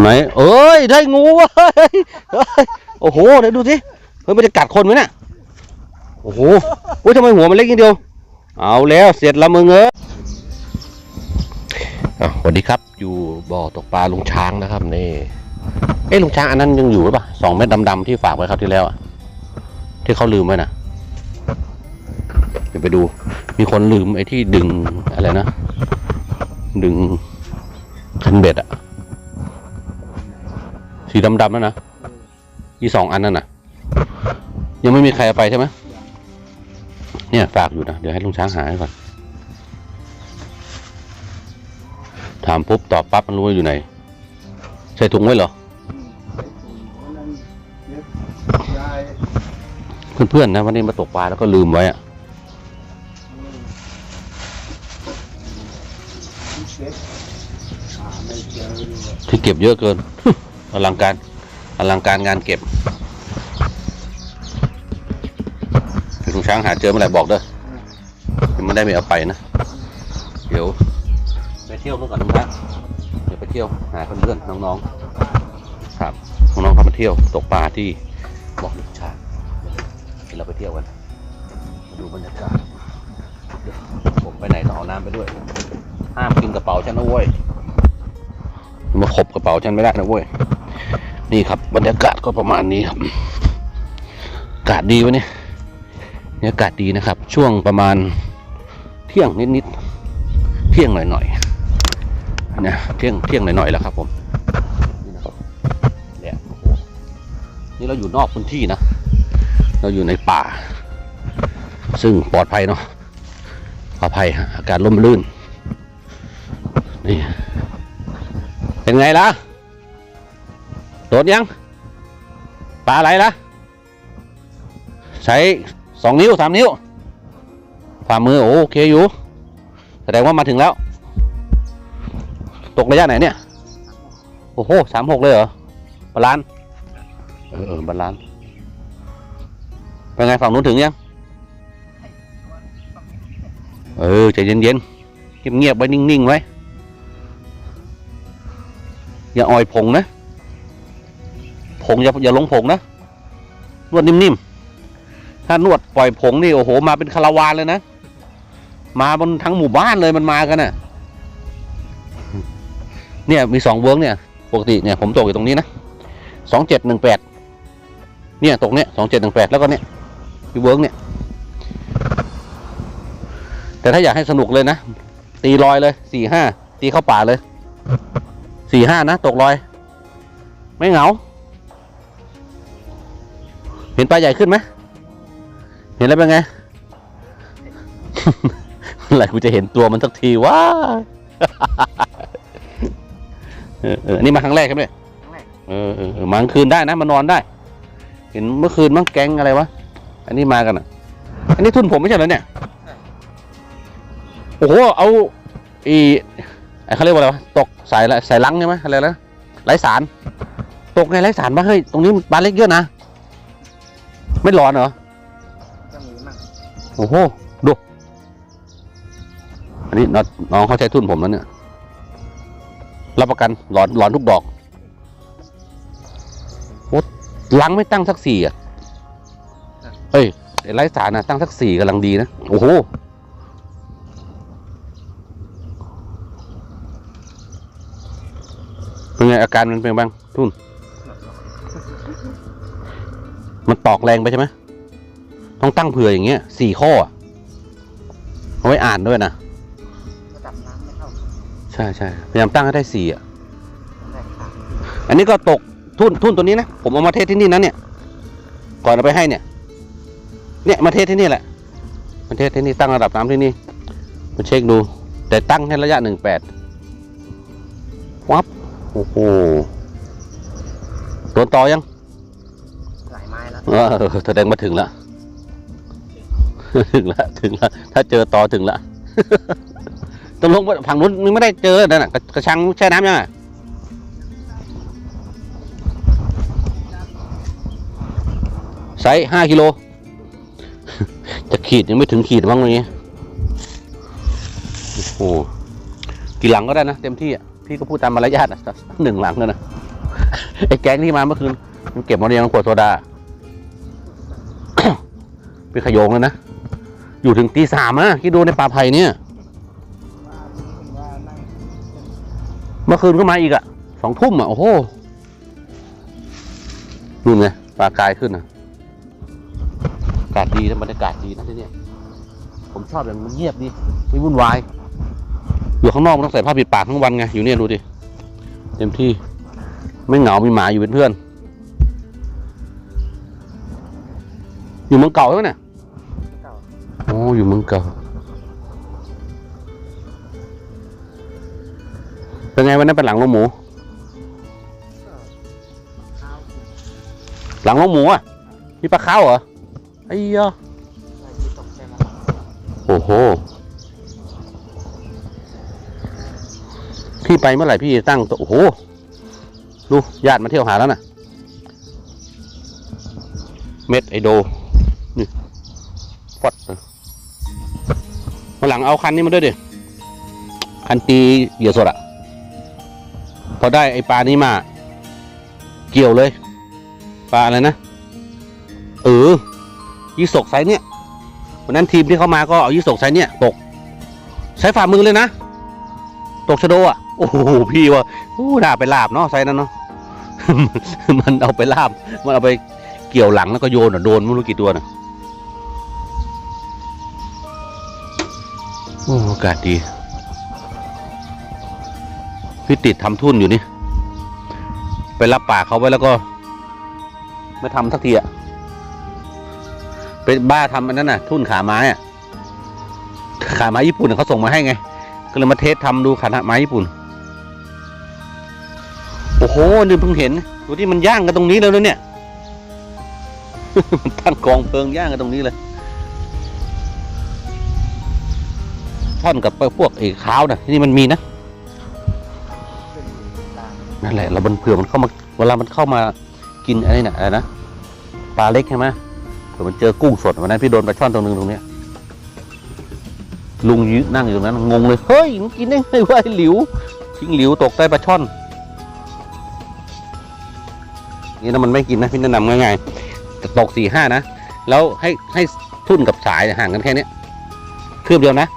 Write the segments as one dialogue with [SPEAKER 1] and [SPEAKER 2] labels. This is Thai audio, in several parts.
[SPEAKER 1] ไหนเอ้ย ได้งูเว้ยเฮ้ยโอ้โหเดี๋ยวดูสิเฮ้ยมันจะกัดคนไหมเนี่ยโอ้โหโอ้ยทำไมหัวมันเล็กนิดเดียว เอาแล้วเสร็จแล้วมึงเอ้ยอะสวัสดีครับ อยู่บ่อตกปลาลุงช้างนะครับนี่เอ้ลุงช้างอันนั้นยังอยู่หรือเปล่าสองเม็ดดำๆที่ฝากไว้คราวที่แล้วอะที่เขาลืมไว้นะเดี๋ยวไปดู มีคนลืมไอ้ที่ดึงอะไรนะ ดึงคันเบ็ดอะ สีดำๆนั่นนะอีสองอันนั่นนะยังไม่มีใครเอาไปใช่ไหมเนี่ยฝากอยู่นะ เดี๋ยวให้ลุงช้างหาให้ก่อน ถามปุ๊บตอบปั๊บมันรู้ว่าอยู่ไหน ใส่ถุงไว้เหรอ เพื่อนๆนะวันนี้มาตกปลาแล้วก็ลืมไว้อะที่เก็บเยอะเกิน อลังการอลังการงานเก็บลุงช้างหาเจอเมื่อไหร่บอกเด้อยังไม่ได้ไม่เอาไปนะ เดี๋ยว ไปเที่ยวนู่นก่อนลุงช้างเดี๋ยวไปเที่ยวหาเพื่อนๆน้องๆครับน้องๆเขามาเที่ยวตกปลาที่บอกลุงช้างเดี๋ยวเราไปเที่ยวกันดูบรรยากาศเดี๋ยวผมไปไหนต้องเอาน้ำไปด้วย ห้ามกินกระเป๋าฉันนะเว้ย มาขบกระเป๋าฉันไม่ได้นะเว้ย นี่ครับบรรยากาศก็ประมาณนี้ครับอากาศดีวะเนี่ยนี่ยอากาศดีนะครับ ช่วงประมาณเที่ยงนิดๆ เที่ยงหน่อยๆ นะ เที่ยงเที่ยงหน่อยๆ แล้วครับผม นี่นะครับเนี่ยนี่เราอยู่นอกพื้นที่นะ เราอยู่ในป่า ซึ่งปลอดภัยเนาะ ปลอดภัยฮะอากาศร่มรื่น เป็นไงล่ะ โดดยัง ปลาอะไรล่ะ ใช้สองนิ้วสามนิ้วฝ่ามือโอโอเคอยู่ แสดงว่ามาถึงแล้ว ตกระยะไหนเนี่ย โอ้โหสามหกเลยเหรอบาลานซ์เออเออบาลานซ์เป็นไงฝั่งนู้นถึงยัง เออใจเย็นๆเงียบๆไว้นิ่งๆไว้ อย่าอ่อยผงนะ ผงอย่าอย่าลงผงนะ นวดนิ่มๆ ถ้านวดปล่อยผงนี่โอ้โห มาเป็นคาราวานเลยนะ มาบนทั้งหมู่บ้านเลยมันมากันน่ะ เนี่ยมีสองเวิร์กเนี่ย ปกติเนี่ยผมตกอยู่ตรงนี้นะสองเจ็ดหนึ่งแปด เนี่ยตกเนี่ยสองเจ็ดหนึ่งแปดแล้วก็เนี่ยมีเวิร์กเนี่ย แต่ถ้าอยากให้สนุกเลยนะ ตีลอยเลยสี่ห้าตีเข้าป่าเลย สี่ห้านะ ตกลอย ไม่เหงา เห็นปลาใหญ่ขึ้นไหม เห็นแล้วเป็นไงเมื่อไหร่กูจะเห็นตัวมันสักทีวะเออเออนี่มาครั้งแรกใช่ไหมเนี่ยเออเออมากลางคืนได้นะมานอนได้ เห็นเมื่อคืนมั้งแก๊งอะไรวะ อันนี้มากันอะ อันนี้ทุนผมไม่ใช่เหรอเนี่ย โอ้โห เอาอี เขาเรียกว่าอะไรวะตกสายละสายลังใช่ไหมอะไรนะไร้สาร ตกไงไร้สารปะเฮ้ยตรงนี้ปลาเล็กเยอะนะไม่ร้อนเหรอ
[SPEAKER 2] ก็มีมั่ง
[SPEAKER 1] โอ้โหดูอันนี้น้องน้องเขาใช้ทุนผมแล้วเนี่ยรับประกันหลอนหลอนทุกดอกโอ้ลังไม่ตั้งสักสี่อะเอ้ยไอ้ไร้สารนะตั้งสักสี่กำลังดีนะโอ้โห เป็นไงอาการมันเป็นบ้างทุนมันตอกแรงไปใช่ไหมต้องตั้งเผื่ออย่างเงี้ยสี่ข้อเอาไว้อ่านด้วยนะใช่ใช่พยายามตั้งให้ได้สี่อะอันนี้ก็ตกทุ่นทุ่นตัวนี้นะผมเอามาเทสที่นี่นะเนี่ย ก่อนเอาไปให้เนี่ย เนี่ยมาเทสที่นี่แหละมาเทสที่นี่ตั้งระดับน้ำที่นี่มาเช็คดู แต่ตั้งให้ระยะหนึ่งแปดวับ โอ้โหโดนต่อยัง
[SPEAKER 2] หลายไม้แล้ว
[SPEAKER 1] เออแสดงมาถึงแล้วถึงแล้วถึงแล้วถ้าเจอต่อถึงแล้วตกลงว่าฝั่งนู้นมันไม่ได้เจอนั่นน่ะกระกระชังแช่น้ำยังอะไซส์ห้ากิโล จะขีดยังไม่ถึงขีดบ้างเลยเนี่ยโอ้โหกี่หลังก็ได้นะ เต็มที่อะ พี่ก็พูดตามมารยาทนะหนึ่งหลังแล้วนะไอ้แก๊งที่มาเมื่อคืนมันเก็บมาเรียงขวดโซดาไปขยงเลยนะอยู่ถึงตีสามนะคิดดูในป่าไผ่เนี่ย เมื่อคืนก็มาอีกอะสองทุ่มอะโอ้โหนู่นไงปลากายขึ้นนะอากาศดีนะบรรยากาศดีนะที่นี่ผมชอบอย่างมันเงียบดีไม่วุ่นวาย อยู่ข้างนอกมันต้องใส่ผ้าปิดปากทั้งวันไงอยู่เนี่ยดูดิเต็มที่ไม่เหงา มีหมาอยู่เป็นเพื่อน อยู่เมืองเก่าใช่ไหมเนี่ย
[SPEAKER 2] เก่า
[SPEAKER 1] โอ้อยู่เมืองเก่าเป็นไงวันนั้นเป็นหลังลงหมู
[SPEAKER 2] ข้าว
[SPEAKER 1] หลังลงหมูอะ มีปลาข้าวเหรอไอ้ยะ
[SPEAKER 2] อะไรที่ตกใช่ไหม
[SPEAKER 1] โอ้โห ไปเมื่อไหร่พี่ตั้งโอ้โหดูญาติมาเที่ยวหาแล้วน่ะ เม็ดไอโดนี่ฟัดมาหลังเอาคันนี้มาด้วยดิคันตีเหยื่อสดอะพอได้ไอปลานี้มา เกี่ยวเลย ปลาอะไรนะ เออยี่สกไซเนี่ยวันนั้นทีมที่เขามาก็เอายี่สกไซเนี่ยตก ใช้ฝ่ามือเลยนะ ตกชะโดอะ โอ้โหพี่ว่าโอ้น่าไปลาบเนาะไซนั้นเนาะ มันเอาไปลาบ มันเอาไปเกี่ยวหลังแล้วก็โยนอะโดนไม่รู้กี่ตัวนะโอ้อากาศดี พี่ติดทำทุ่นอยู่นี่ ไปรับปากเขาไว้แล้วก็ ไม่ทำสักทีอะเป็นบ้าทำอันนั้นน่ะ ทุ่นขาไม้อะขาไม้ญี่ปุ่นเขาส่งมาให้ไง ก็เลยมาเทสทำดูขาไม้ญี่ปุ่น โอ้โหนี่เพิ่งเห็นดูที่มันย่างกันตรงนี้เลยนะเนี่ย มันตั้งกองเพลิงย่างกันตรงนี้เลยท่อนกับพวกไอ้ขาวนะที่นี่มันมีนะ
[SPEAKER 2] นั่
[SPEAKER 1] นแหละเราบันเผื่อมันเข้ามาเวลามันเข้ามากินอะไรน่ะอะไรนะปลาเล็กใช่ไหมเผื่อมันเจอกุ้งสดวันนั้นพี่โดนปลาช่อนตัวหนึ่งตรงเนี้ยลุงยืนนั่งอยู่ตรงนั้นงงเลยเฮ้ยมึงกินได้ไงวะไอ้หลิวทิ้งหลิวตกใต้ปลาช่อน นี่นะมันไม่กินนะพี่แนะนำง่ายๆตกสี่ห้านะแล้วให้ให้ทุ่นกับสายห่างกันแค่เนี้ยคืบเดียวนะ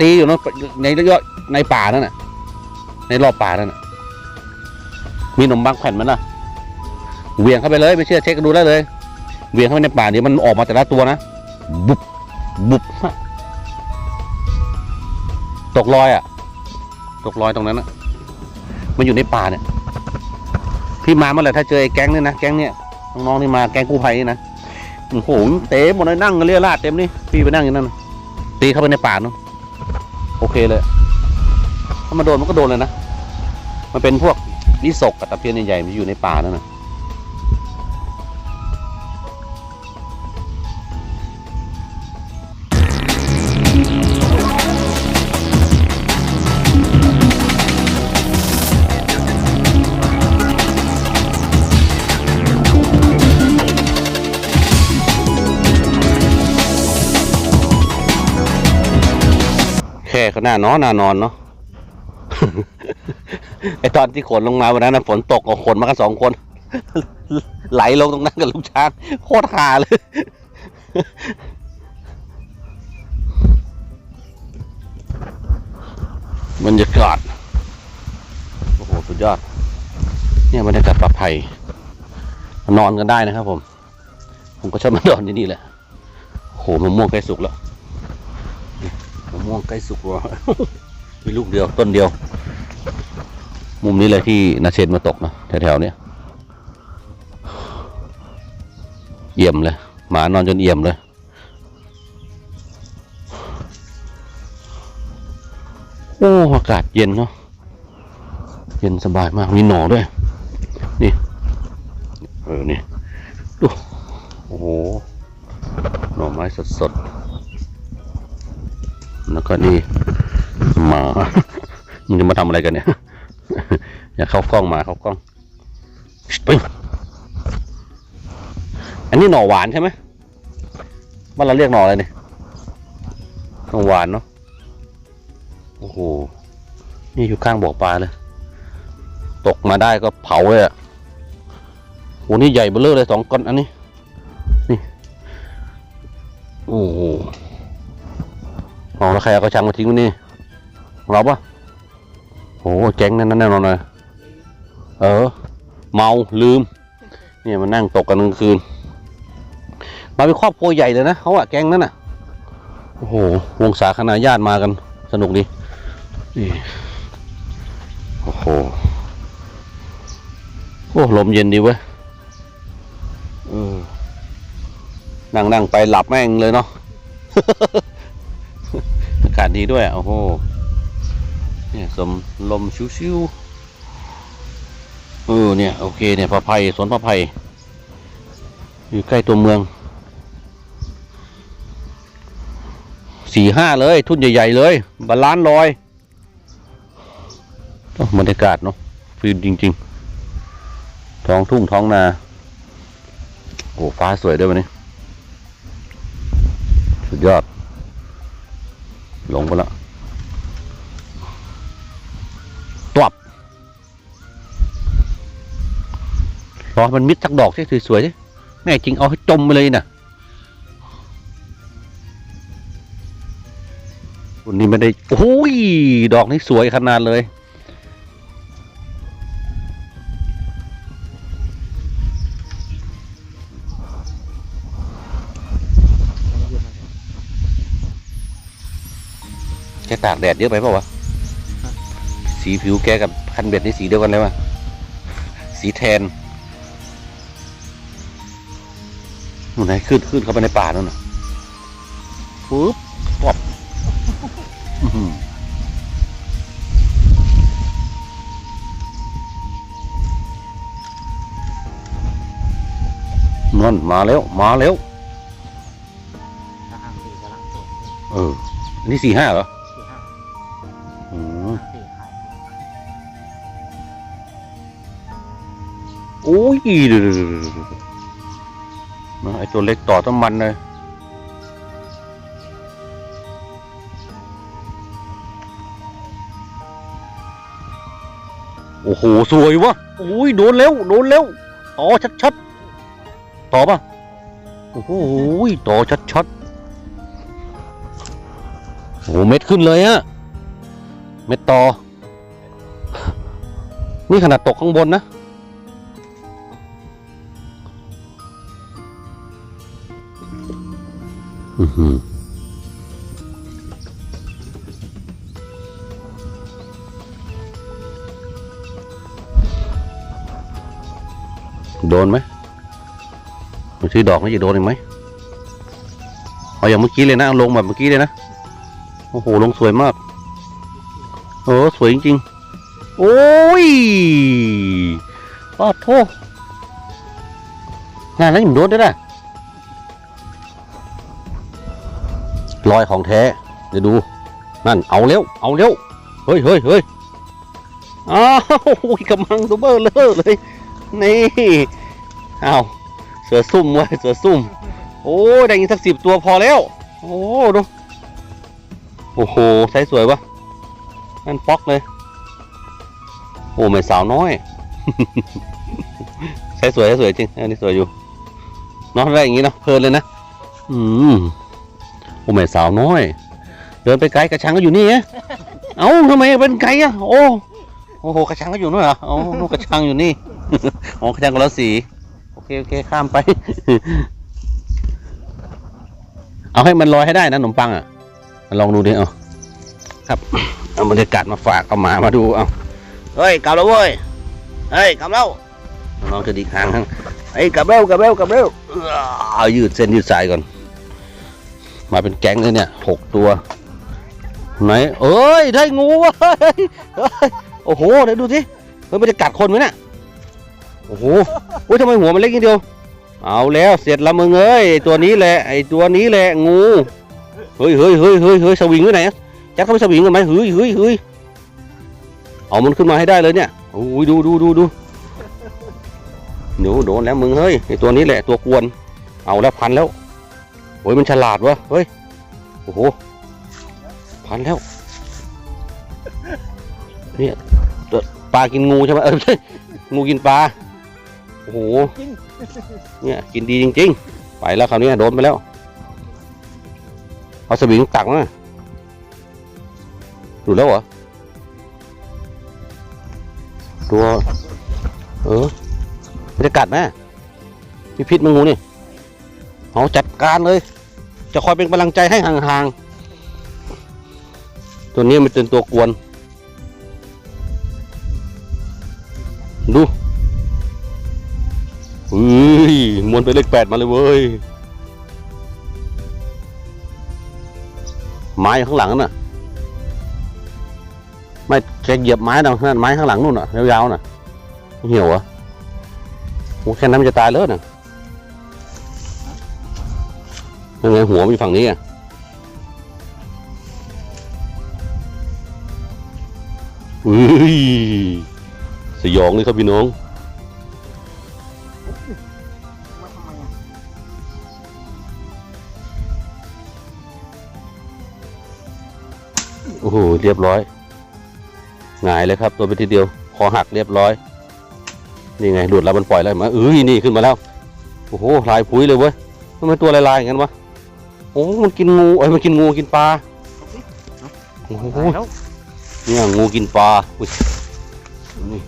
[SPEAKER 1] ตีอยู่ในในระยะในป่านั่นน่ะ ในรอบป่านั่นน่ะ มีขนมบางแผ่นมันนะเวียงเข้าไปเลยไม่เชื่อเช็คดูได้เลยเวียงเข้าไปในป่าเดี๋ยวมันออกมาแต่ละตัวนะบุบบุบตกลอยอะ ตกลอยตรงนั้นอะ มันอยู่ในป่าเนี่ย พี่มาเมื่อไหร่ถ้าเจอไอ้แก๊งเนี่ยนะแก๊งเนี่ยน้องๆที่มาแก๊งกู้ภัยนี่นะโอ้โหเต็มหมดเลยนั่งกันเรียราดเต็มนี่พี่ไปนั่งอย่างนั้นตีเข้าไปในป่าเนาะโอเคเลยถ้ามาโดนมันก็โดนเลยนะมันเป็นพวกวิศกกับตะเพียนใหญ่ๆมันอยู่ในป่านั่นนะ ก็น่านอนน่านอนเนาะ ไอตอนที่ขนลงมาวันนั้นนะฝนตกก็ขนมากันสองคน ไหลลงตรงนั้นกับลูกช้างโคตรหาเลย บรรยากาศ โอ้โห สุดยอด เนี่ยบรรยากาศปลอดภัย นอนกันได้นะครับผม ผมก็ชอบมานอนที่นี่แหละโอ้โหมะม่วงใกล้สุกแล้ว มะม่วงใกล้สุกแล้วมีลูกเดียวต้นเดียว มุมนี้เลยที่นาเชนมาตกนะแถวๆเนี้ยเอี่ยมเลย หมานอนจนเอี่ยมเลย โอ้อากาศเย็นเนาะเย็นสบายมากมีหน่อด้วย นี่ เออ นี่ ดู โอ้โห หน่อไม้สดๆ แล้วก็นี่หมามึงจะมาทำอะไรกันเนี่ย อย่าเข้ากล้องมาเข้ากล้องปึ้งอันนี้หน่อหวานใช่ไหมว่านเราเรียกหน่ออะไรเนี่ยหน่อหวานเนาะโอ้โหนี่อยู่ข้างบ่อปลาเลย ตกมาได้ก็เผาเลยอะโหนี่ใหญ่เบ้อเร่อเลยสองก้อนอันนี้นี่โอ้โห เอาแล้วใครเอากระชังมาทิ้งไว้นี่เราปะโอ้แจ้งแน่นแน่นอนเลยเออ เมาลืม เนี่ยมานั่งตกกันกลางคืน มาเป็นครอบครัวใหญ่เลยนะเขาอะแก๊งนั้นอะโอ้โหวงศาคณะญาติมากัน สนุกดีนี่โอ้โหโอ้ลมเย็นดีเว้ยนั่งนั่งไปหลับแม่งเลยเนาะาศดีด้วยอะโอ้โหเนี่ยสมลมชิวๆเออเนี่ยโอเคเนี่ยพระไพสวนพระไพอยู่ใกล้ตัวเมืองสี่ห้าเลย ทุ่นใหญ่ ๆ เลยบาลานลอยบรรยากาศเนาะฟิลจริง ๆ ท้องทุ่งท้องนาโอ้ฟ้าสวยด้วยวันนี้ สุดยอด ลงไปแล้วตวบรอมันมิดสักดอกที่สวยๆสิแม่จริงเอาให้จมไปเลยน่ะวันนี้ไม่ได้ โอ้ย ดอกนี้สวยขนาดเลย ตากแดดเยอะไปเปล่าวะสีผิวแกกับคันเบ็ดนี่สีเดียวกันเลยวะสีแทนนู่นไหนขึ้นขึ้นเข้าไปในป่านั่นน่ะปุ๊บปอบอื้อหือนั่นมาแล้ว มาแล้ว
[SPEAKER 2] ทหารสี่กำลังสวน
[SPEAKER 1] เอออันนี้สี่ห้าเหรอ
[SPEAKER 2] สี่ห้า
[SPEAKER 1] อื อ้ยดูดูดูดูดูนะไอตัวเล็กต่อต้นมันเลยโอ้โห สวยวะโอ้ย โดนแล้วโดนแล้วต่อชัดๆต่อป่ะโอ้โหต่อชัดๆโอ้เม็ดขึ้นเลยฮะ เม็ดต่อ นี่ขนาดตกข้างบนนะ โดนไหมมันซื้อดอกนี่จะโดนอีกไหมเอาอย่างเมื่อกี้เลยนะลงแบบเมื่อกี้เลยนะ โอ้โห ลงสวยมากเออสวยจริงๆ โอ้ยปอดโทษงานแล้วยังโดนด้วยนะ รอยของแท้เดี๋ยวดู นั่นเอาเร็วเอาเร็วเฮ้ยเฮ้ยเฮ้ยอ้าวโอ้ยกำลังตัวเบอร์เลอเลย นี่อ้าวเสือซุ่มว้เสือซุ่ม โอ้ได้ยินสักสิบตัวพอแล้ว โอ้ดูโอ้โหใช้สวยวะนั่นป๊อกเลย โอ้ไม่สาวน้อยใช้สวยใช้สวยจริงอันนี้สวยอยู่นาะได้อย่างงี้เนาะเพลินเลยนะ อืม โอ้แม่สาวน้อย เดินไปไกลกระชังก็อยู่นี่ไงเอ้าทำไมเป็นไกลอะโอ้โอ้โหกระชังก็อยู่นู่นเหรอโอ้กระชังอยู่นี่อ๋อกระชังคนละสีโอเคโอเคข้ามไป เอาให้มันลอยให้ได้นะขนมปังอะลองดูดิเอาครับเอาบรรยากาศมาฝากเอาหมามาดูเอาเฮ้ยกลับแล้วเว้ยเฮ้ยกลับแล้วน้องจะดีคางเฮ้ยกลับเร็วกลับเร็วกลับเร็วเอื้อเอายืดเส้นยืดสายก่อน มาเป็นแก๊งเลยเนี่ยหกตัวไหนเอ้ยได้งูเว้ยโอ้โหเดี๋ยวดูสิเฮ้ยมันจะกัดคนไหมเนี่ยโอ้โหโอ้ยทำไมหัวมันเล็กนิดเดียว เอาแล้วเสร็จละมึงเอ้ยตัวนี้แหละไอ้ตัวนี้แหละงูเฮ้ยเฮ้ยเฮ้ยเฮ้ยเฮ้ยสวิงไว้ไหนแจ็คเข้าไปสวิงกันไหมเฮ้ยเฮ้ยเฮ้ยเอามันขึ้นมาให้ได้เลยเนี่ยโอ้ยดูดูดูดูหนูโดนแล้วมึงเฮ้ยไอ้ตัวนี้แหละตัวกวน เอาแล้วพันแล้ว โอ้ยมันฉลาดวะเฮ้ย โอ้โห พันแล้ว เนี่ยปลากินงูใช่ไหมเอองูกินปลา โอ้โห เนี่ยกินดีจริง ๆ ไปแล้วคราวนี้โดนไปแล้ว เอาสวิงตักมาหลุดแล้วเหรอ ตัว เออไม่ได้กัดนะมีพิษมังงูนี่เอาจั การเลย จะคอยเป็นกำลังใจให้ห่างๆ ตัวนี้มันเป็นตัวกวน ดูอุ้ยมวนไปเลขแปดมาเลยเว้ย ไม้ข้างหลังน่ะ ไม่แกเหยียบไม้นะนั่นไม้ข้างหลังนู่นน่ะยาวๆน่ะเหี่ยวอะโอ้แค่นั้นมันจะตายเลยน่ะ ยังไงหัวมันอยู่ฝั่งนี้อะอุ้ยสยองเลยครับพี่น้องโอ้โหเรียบร้อยหงายเลยครับ ตัวไปทีเดียวคอหักเรียบร้อย นี่ไงหลุดแล้วมันปล่อยแล้วเห็นไหมาเอ้ยนี่ขึ้นมาแล้ว โอ้โหลายพุ้ยเลยเว้ยทำไมตัวลายๆอย่างนั้นวะ โอ้มันกินงูเอ้ยมันกินงูกินปลาโอ้โห
[SPEAKER 2] ตายแล้ว
[SPEAKER 1] เนี่ยงูกินปลาอุ้ยนี่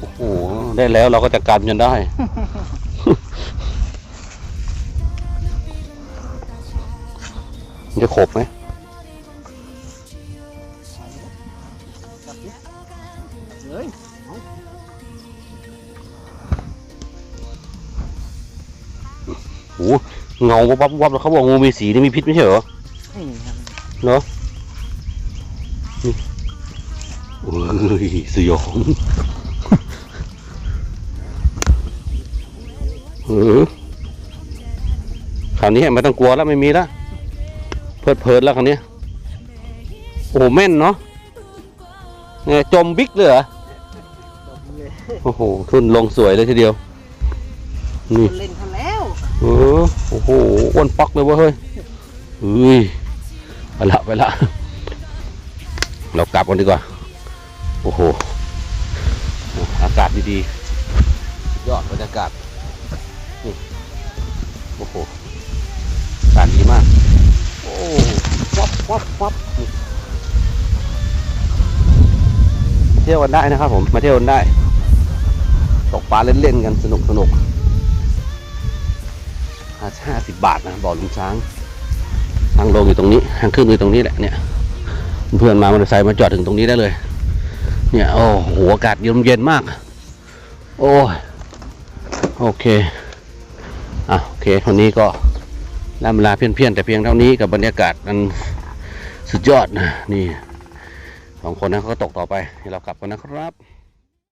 [SPEAKER 1] โอ้โหได้แล้วเราก็จัดการมันได้ มันจะขบไหม
[SPEAKER 2] จับดิเฮ้ย
[SPEAKER 1] โอ้โห เงาวับวับแล้วเขาบอกงูมีสีนี่มีพิษไม่ใช่เหรอ
[SPEAKER 2] นี่ครับ
[SPEAKER 1] เนาะนี่โอ้ยสยองเออคราวนี้ไม่ต้องกลัวแล้วไม่มีแล้วเพลิดเพลินแล้วคราวนี้โอ้โหแม่นเนาะเนี่ยจมบิ๊กเลยเหรอ
[SPEAKER 2] จบเลย
[SPEAKER 1] โอ้โหทุนลงสวยเลยทีเดียวนี่
[SPEAKER 2] เล่นเขาแล้ว
[SPEAKER 1] เออโอ้โหอ้วนป๊อกเลยเว้ยเฮ้ยเฮ้ยไปละไปละเรากลับกันดีกว่า โอ้โห อากาศดีๆยอดบรรยากาศนี่โอ้โหอากาศดีมาก โอ้วับวับวับเที่ยวกันได้นะครับผม มาเที่ยวกันได้ ตกปลาเล่นๆกันสนุกสนุก ห้าสิบบาทนะบ่อลุงช้างทางลงอยู่ตรงนี้ทางขึ้นอยู่ตรงนี้แหละเนี่ย เพื่อนมามอเตอร์ไซค์มาจอดถึงตรงนี้ได้เลย เนี่ยโอ้โหอากาศเย็นเย็นมาก โอ้ยโอเคอะโอเควันนี้ก็ล่ำลาเพี้ยนๆแต่เพียงเท่านี้กับบรรยากาศมันสุดยอดนะนี่สองคนนั้นเขาก็ตกต่อไปเดี๋ยวเรากลับกันนะครับ